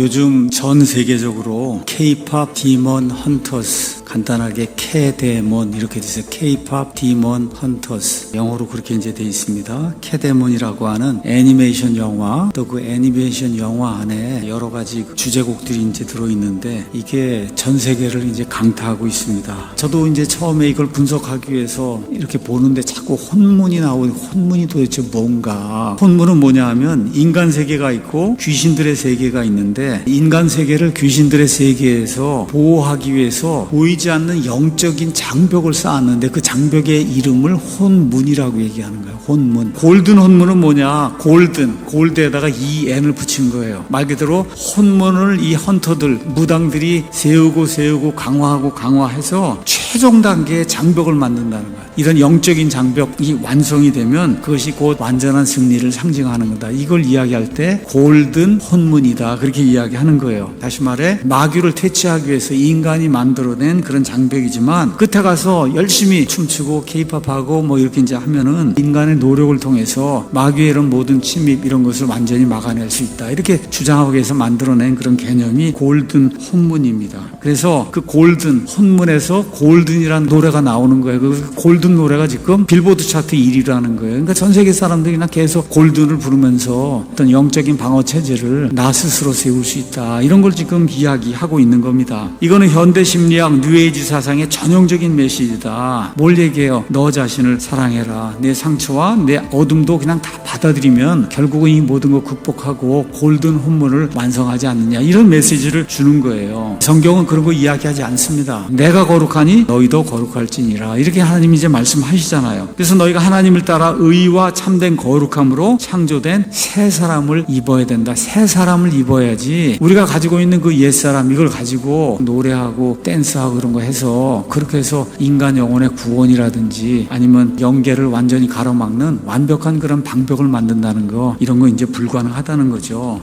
요즘 전 세계적으로 K-팝 디먼 헌터스 간단하게 캐데몬 이렇게 돼서 K-팝 디먼 헌터스 영어로 그렇게 이제 돼 있습니다. 캐데몬이라고 하는 애니메이션 영화 또 그 애니메이션 영화 안에 여러 가지 주제곡들이 이제 들어 있는데 이게 전 세계를 이제 강타하고 있습니다. 저도 이제 처음에 이걸 분석하기 위해서 이렇게 보는데 자꾸 혼문이 나오는 혼문이 도대체 뭔가 혼문은 뭐냐 하면 인간 세계가 있고 귀신들의 세계가 있는데 인간 세계를 귀신들의 세계에서 보호하기 위해서 보이지 않는 영적인 장벽을 쌓았는데 그 장벽의 이름을 혼문이라고 얘기하는 거예요. 혼문. 골든 혼문은 뭐냐? 골든 골드에다가 이 n을 붙인 거예요. 말 그대로 혼문을 이 헌터들 무당들이 세우고 세우고 강화하고 강화해서 최종 단계의 장벽을 만든다는 거예요. 이런 영적인 장벽이 완성이 되면 그것이 곧 완전한 승리를 상징하는 거다. 이걸 이야기할 때 골든 혼문이다. 그렇게 이야기하는 거예요. 다시 말해 마귀를 퇴치하기 위해서 인간이 만들어낸 그런 장벽이지만 끝에 가서 열심히 춤추고 케이팝하고 뭐 이렇게 이제 하면은 인간의 노력을 통해서 마귀의 이런 모든 침입 이런 것을 완전히 막아낼 수 있다. 이렇게 주장하기 위해서 만들어낸 그런 개념이 골든 혼문입니다. 그래서 그 골든 혼문에서 골 든이라는 노래가 나오는 거예요. 그 골든 노래가 지금 빌보드 차트 1위라는 거예요. 그러니까 전 세계 사람들이 나 계속 골든을 부르면서 어떤 영적인 방어 체제를 나 스스로 세울 수 있다. 이런 걸 지금 이야기하고 있는 겁니다. 이거는 현대 심리학 뉴에이지 사상의 전형적인 메시지다. 뭘 얘기해요? 너 자신을 사랑해라. 내 상처와 내 어둠도 그냥 다 받아들이면 결국은 이 모든 걸 극복하고 골든 혼문을 완성하지 않느냐. 이런 메시지를 주는 거예요. 성경은 그런 거 이야기하지 않습니다. 내가 거룩하니 너희도 거룩할지니라. 이렇게 하나님이 이제 말씀하시잖아요. 그래서 너희가 하나님을 따라 의와 참된 거룩함으로 창조된 새 사람을 입어야 된다. 새 사람을 입어야지 우리가 가지고 있는 그 옛사람 이걸 가지고 노래하고 댄스하고 그런 거 해서 그렇게 해서 인간 영혼의 구원이라든지 아니면 영계를 완전히 가로막는 완벽한 그런 방벽을 만든다는 거 이런 거 이제 불가능하다는 거죠.